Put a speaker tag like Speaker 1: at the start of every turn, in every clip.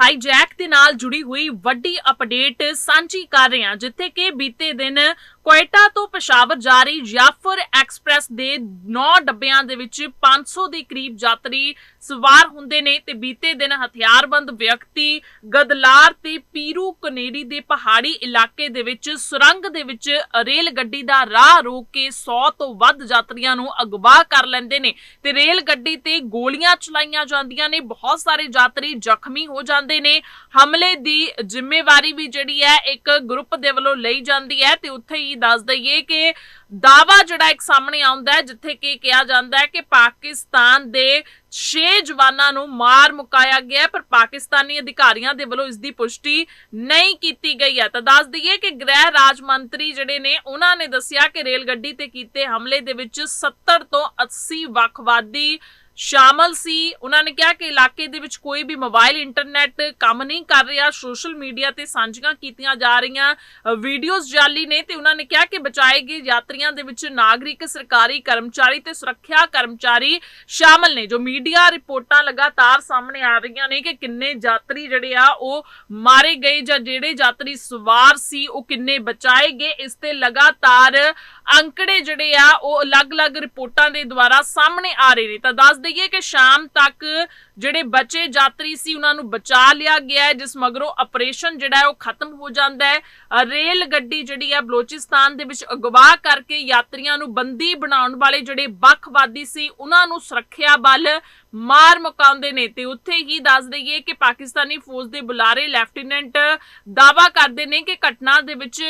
Speaker 1: Hijack ਦੇ ਨਾਲ ਜੁੜੀ ਹੋਈ ਵੱਡੀ ਅਪਡੇਟ ਸਾਂਝੀ ਕਰ ਰਹੇ ਹਾਂ, ਜਿੱਥੇ ਕਿ ਬੀਤੇ ਦਿਨ ਕੋਇਟਾ ਤੋਂ ਪਸ਼ਾਵਰ ਜਾਰੀ ਜਾਫਰ ਐਕਸਪ੍ਰੈਸ ਦੇ 9 ਡੱਬਿਆਂ ਦੇ ਵਿੱਚ 500 ਦੇ ਕਰੀਬ ਯਾਤਰੀ ਸਵਾਰ ਹੁੰਦੇ ਨੇ ਤੇ ਬੀਤੇ ਦਿਨ ਹਥਿਆਰਬੰਦ ਵਿਅਕਤੀ ਗਦਲਾਰ ਤੇ ਪੀਰੂ ਕਨੇਰੀ ਦੇ ਪਹਾੜੀ ਇਲਾਕੇ ਦੇ ਵਿੱਚ ਸੁਰੰਗ ਦੇ ਵਿੱਚ ਰੇਲ ਗੱਡੀ ਦਾ ਰਾਹ ਰੋਕ ਕੇ 100 ਤੋਂ ਵੱਧ ਯਾਤਰੀਆਂ ਨੂੰ ਅਗਵਾ ਕਰ ਲੈਂਦੇ ਨੇ ਤੇ ਰੇਲ ਗੱਡੀ ਤੇ ਗੋਲੀਆਂ ਚਲਾਈਆਂ ਜਾਂਦੀਆਂ ਨੇ। ਬਹੁਤ ਸਾਰੇ ਯਾਤਰੀ ਜ਼ਖਮੀ ਹੋ ਜਾਂਦੇ ਨੇ। ਹਮਲੇ ਦੀ ਜ਼ਿੰਮੇਵਾਰੀ ਵੀ ਜਿਹੜੀ ਹੈ ਇੱਕ ਗਰੁੱਪ ਦੇ ਵੱਲੋਂ ਲਈ ਜਾਂਦੀ ਹੈ ਤੇ ਉੱਥੇ ਹੀ ਦੱਸ ਦਈਏ ਕਿ ਦਾਵਾ ਜਿਹੜਾ ਇੱਕ ਸਾਹਮਣੇ ਆਉਂਦਾ ਹੈ, ਜਿੱਥੇ ਕਿ ਕਿਹਾ ਜਾਂਦਾ ਹੈ ਕਿ ਪਾਕਿਸਤਾਨ ਦੇ 6 ਜਵਾਨਾਂ ਨੂੰ ਮਾਰ ਮੁਕਾਇਆ ਗਿਆ ਪਰ ਪਾਕਿਸਤਾਨੀ ਅਧਿਕਾਰੀਆਂ ਦੇ ਵੱਲੋਂ ਇਸ ਦੀ ਪੁਸ਼ਟੀ ਨਹੀਂ ਕੀਤੀ ਗਈ ਹੈ। ਤਾਂ ਦੱਸ ਦਈਏ ਕਿ ਗ੍ਰਹਿ ਰਾਜ ਮੰਤਰੀ ਜਿਹੜੇ ਨੇ, ਉਹਨਾਂ ਨੇ ਦੱਸਿਆ ਕਿ ਰੇਲ ਗੱਡੀ ਤੇ ਕੀਤੇ ਹਮਲੇ ਦੇ ਵਿੱਚ 70 ਤੋਂ 80 ਵੱਖਵਾਦੀ ਸ਼ਾਮਲ ਸੀ। ਉਹਨਾਂ ਨੇ ਕਿਹਾ ਕਿ ਇਲਾਕੇ ਦੇ ਵਿੱਚ ਕੋਈ ਵੀ ਮੋਬਾਈਲ, ਇੰਟਰਨੈਟ ਕੰਮ ਨਹੀਂ ਕਰ ਰਿਹਾ। ਸੋਸ਼ਲ ਮੀਡੀਆ ਤੇ ਸਾਂਝੀਆਂ ਕੀਤੀਆਂ ਜਾ ਰਹੀਆਂ ਵੀਡੀਓਜ਼ ਜਾਲੀ ਨੇ ਤੇ ਉਹਨਾਂ ਨੇ ਕਿਹਾ ਕਿ ਬਚਾਏ ਗਏ ਯਾਤਰੀਆਂ ਦੇ ਵਿੱਚ ਨਾਗਰਿਕ, ਸਰਕਾਰੀ ਕਰਮਚਾਰੀ ਤੇ ਸੁਰੱਖਿਆ ਕਰਮਚਾਰੀ ਸ਼ਾਮਲ ਨੇ। ਜੋ ਮੀਡੀਆ ਰਿਪੋਰਟਾਂ ਲਗਾਤਾਰ ਸਾਹਮਣੇ ਆ ਰਹੀਆਂ ਨੇ ਕਿ ਕਿੰਨੇ ਯਾਤਰੀ ਜਿਹੜੇ ਆ, ਉਹ ਮਾਰੇ ਗਏ ਜਾਂ ਜਿਹੜੇ ਯਾਤਰੀ ਸਵਾਰ ਸੀ, ਉਹ ਕਿੰਨੇ ਬਚਾਏ ਗਏ। ਇਸ ਤੇ ਲਗਾਤਾਰ ਅੰਕੜੇ ਜਿਹੜੇ ਆ, ਉਹ ਅਲੱਗ-ਅਲੱਗ ਰਿਪੋਰਟਾਂ ਦੇ ਦੁਆਰਾ ਸਾਹਮਣੇ ਆ ਰਹੇ ਨੇ। ਤਾਂ ਦੱਸ ਦਈਏ ਕਿ ਸ਼ਾਮ ਤੱਕ ਜਿਹੜੇ ਬਚੇ ਯਾਤਰੀ ਸੀ, ਉਹਨਾਂ ਨੂੰ ਬਚਾ ਲਿਆ ਗਿਆ ਹੈ, ਜਿਸ ਮਗਰੋਂ ਆਪਰੇਸ਼ਨ ਜਿਹੜਾ ਹੈ ਉਹ ਖਤਮ ਹੋ ਜਾਂਦਾ ਹੈ। ਰੇਲ ਗੱਡੀ ਜਿਹੜੀ ਹੈ ਬਲੋਚਿਸਤਾਨ ਦੇ ਵਿੱਚ ਅਗਵਾ ਕਰਕੇ ਯਾਤਰੀਆਂ ਨੂੰ ਬੰਦੀ ਬਣਾਉਣ ਵਾਲੇ ਜਿਹੜੇ ਵੱਖਵਾਦੀ ਸੀ, ਉਹਨਾਂ ਨੂੰ ਸੁਰੱਖਿਆ ਬਲ ਮਾਰ ਮੁਕਾਉਂਦੇ ਨੇ। ਤੇ ਉੱਥੇ ਹੀ ਦੱਸ ਦਈਏ ਕਿ ਪਾਕਿਸਤਾਨੀ ਫੌਜ ਦੇ ਬੁਲਾਰੇ ਲੈਫਟੀਨੈਂਟ ਦਾਵਾ ਕਰਦੇ ਨੇ ਕਿ ਘਟਨਾ ਦੇ ਵਿੱਚ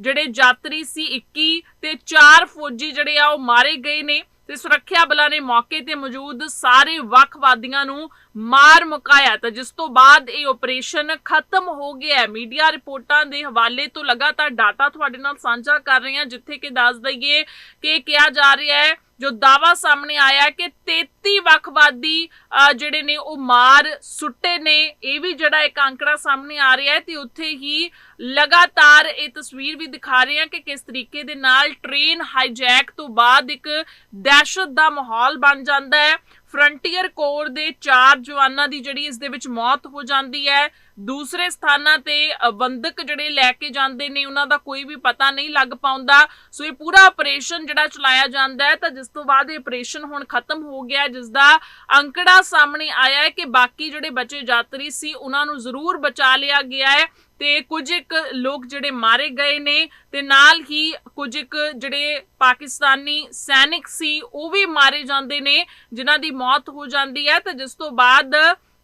Speaker 1: ਜਿਹੜੇ ਯਾਤਰੀ ਸੀ 21 ਤੇ 4 ਫੌਜੀ ਜਿਹੜੇ ਆ ਉਹ ਮਾਰੇ ਗਏ ਨੇ। ਤੇ ਸੁਰੱਖਿਆ ਬਲਾਂ ਨੇ ਮੌਕੇ ਤੇ ਮੌਜੂਦ ਸਾਰੇ ਵੱਖਵਾਦੀਆਂ ਨੂੰ ਮਾਰ ਮੁਕਾਇਆ ਤਾਂ ਜਿਸ ਤੋਂ ਬਾਅਦ ਇਹ ਆਪਰੇਸ਼ਨ ਖਤਮ ਹੋ ਗਿਆ ਹੈ। ਮੀਡੀਆ ਰਿਪੋਰਟਾਂ ਦੇ ਹਵਾਲੇ ਤੋਂ ਲਗਾਤਾਰ ਡਾਟਾ ਤੁਹਾਡੇ ਨਾਲ ਸਾਂਝਾ ਕਰ ਰਹੇ ਹਾਂ, ਜਿੱਥੇ ਕਿ ਦੱਸ ਦਈਏ ਕਿ ਕਿਹਾ ਜਾ ਰਿਹਾ ਹੈ, ਜੋ ਦਾਵਾ ਸਾਹਮਣੇ ਆਇਆ ਕਿ 33 ਵੱਖਵਾਦੀ ਜਿਹੜੇ ਨੇ ਉਹ ਮਾਰ ਸੁੱਟੇ ਨੇ ਇਹ ਵੀ ਜਿਹੜਾ ਇੱਕ ਅੰਕੜਾ ਸਾਹਮਣੇ ਆ ਰਿਹਾ ਹੈ ਤੇ ਉੱਥੇ ਹੀ ਲਗਾਤਾਰ ਇਹ ਤਸਵੀਰ ਵੀ ਦਿਖਾ ਰਹੇ ਹਾਂ ਕਿ ਕਿਸ ਤਰੀਕੇ ਦੇ ਨਾਲ ਟ੍ਰੇਨ ਹਾਈਜੈਕ ਤੋਂ ਬਾਅਦ ਇੱਕ ਦਹਿਸ਼ਤ ਦਾ ਮਾਹੌਲ ਬਣ ਜਾਂਦਾ ਹੈ। ਫਰੰਟੀਅਰ ਕੋਰ ਦੇ ਚਾਰ ਜਵਾਨਾਂ ਦੀ ਜਿਹੜੀ ਇਸ ਦੇ ਵਿੱਚ ਮੌਤ ਹੋ ਜਾਂਦੀ ਹੈ। ਦੂਸਰੇ ਸਥਾਨਾਂ ਤੇ ਅ, ਬੰਦਕ ਜਿਹੜੇ ਲੈ ਕੇ ਜਾਂਦੇ ਨੇ ਉਹਨਾਂ ਦਾ ਕੋਈ ਵੀ ਪਤਾ ਨਹੀਂ ਲੱਗ ਪਾਉਂਦਾ। ਸੋ ਇਹ ਪੂਰਾ ਆਪਰੇਸ਼ਨ ਜਿਹੜਾ ਚਲਾਇਆ ਜਾਂਦਾ ਹੈ ਤਾਂ ਜਿਸ ਤੋਂ ਬਾਅਦ ਇਹ ਆਪਰੇਸ਼ਨ ਹੁਣ ਖਤਮ ਹੋ ਗਿਆ ਜਿਸ ਦਾ ਅੰਕੜਾ ਸਾਹਮਣੇ ਆਇਆ ਹੈ ਕਿ ਬਾਕੀ ਜਿਹੜੇ ਬਚੇ ਯਾਤਰੀ ਸੀ, ਉਹਨਾਂ ਨੂੰ ਜ਼ਰੂਰ ਬਚਾ ਲਿਆ ਗਿਆ ਹੈ ਤੇ ਕੁਝ ਇੱਕ ਲੋਕ ਜਿਹੜੇ ਮਾਰੇ ਗਏ ਨੇ ਤੇ ਨਾਲ ਹੀ ਕੁਝ ਇੱਕ ਜਿਹੜੇ ਪਾਕਿਸਤਾਨੀ ਸੈਨਿਕ ਸੀ, ਉਹ ਵੀ ਮਾਰੇ ਜਾਂਦੇ ਨੇ, ਜਿਨ੍ਹਾਂ ਦੀ ਮੌਤ ਹੋ ਜਾਂਦੀ ਹੈ ਤੇ ਜਿਸ ਤੋਂ ਬਾਅਦ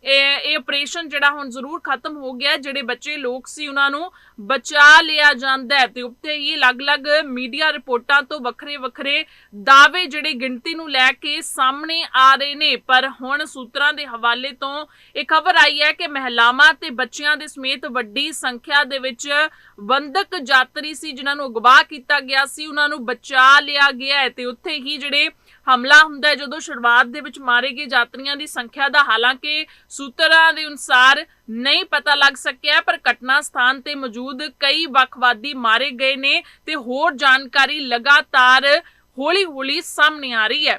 Speaker 1: ਇਹ ਇਹ ਆਪਰੇਸ਼ਨ ਜਿਹੜਾ ਹੁਣ ਜ਼ਰੂਰ ਖਤਮ ਹੋ ਗਿਆ, ਜਿਹੜੇ ਬੱਚੇ ਲੋਕ ਸੀ ਉਹਨਾਂ ਨੂੰ ਬਚਾ ਲਿਆ ਜਾਂਦਾ ਹੈ। ਤੇ ਉੱਤੇ ਹੀ ਅਲੱਗ-ਅਲੱਗ ਮੀਡੀਆ ਰਿਪੋਰਟਾਂ ਤੋਂ ਵੱਖਰੇ-ਵੱਖਰੇ ਦਾਅਵੇ ਜਿਹੜੇ ਗਿਣਤੀ ਨੂੰ ਲੈ ਕੇ ਸਾਹਮਣੇ ਆ ਰਹੇ ਨੇ। ਪਰ ਹੁਣ ਸੂਤਰਾਂ ਦੇ ਹਵਾਲੇ ਤੋਂ ਇਹ ਖਬਰ ਆਈ ਹੈ ਕਿ ਮਹਿਲਾਵਾਂ ਤੇ ਬੱਚਿਆਂ ਦੇ ਸਮੇਤ ਵੱਡੀ ਸੰਖਿਆ ਦੇ ਵਿੱਚ ਬੰਦਕ ਯਾਤਰੀ ਸੀ, ਜਿਨ੍ਹਾਂ ਨੂੰ ਅਗਵਾ ਕੀਤਾ ਗਿਆ ਸੀ, ਉਹਨਾਂ ਨੂੰ ਬਚਾ ਲਿਆ ਗਿਆ ਹੈ। ਤੇ ਉੱਥੇ ਹੀ ਜਿਹੜੇ ਹਮਲਾ ਹੁੰਦਾ ਹੈ, ਜਦੋਂ ਸ਼ੁਰੂਆਤ ਦੇ ਵਿੱਚ ਮਾਰੇ ਗਏ ਯਾਤਰੀਆਂ ਦੀ ਸੰਖਿਆ ਦਾ ਹਾਲਾਂਕਿ ਸੂਤਰਾਂ ਦੇ ਅਨੁਸਾਰ ਨਹੀਂ ਪਤਾ ਲੱਗ ਸਕਿਆ, ਪਰ ਘਟਨਾ ਸਥਾਨ ਤੇ ਮੌਜੂਦ ਕਈ ਵੱਖਵਾਦੀ ਮਾਰੇ ਗਏ ਨੇ ਤੇ ਹੋਰ ਜਾਣਕਾਰੀ ਲਗਾਤਾਰ ਹੌਲੀ-ਹੌਲੀ ਸਾਹਮਣੇ ਆ ਰਹੀ ਹੈ।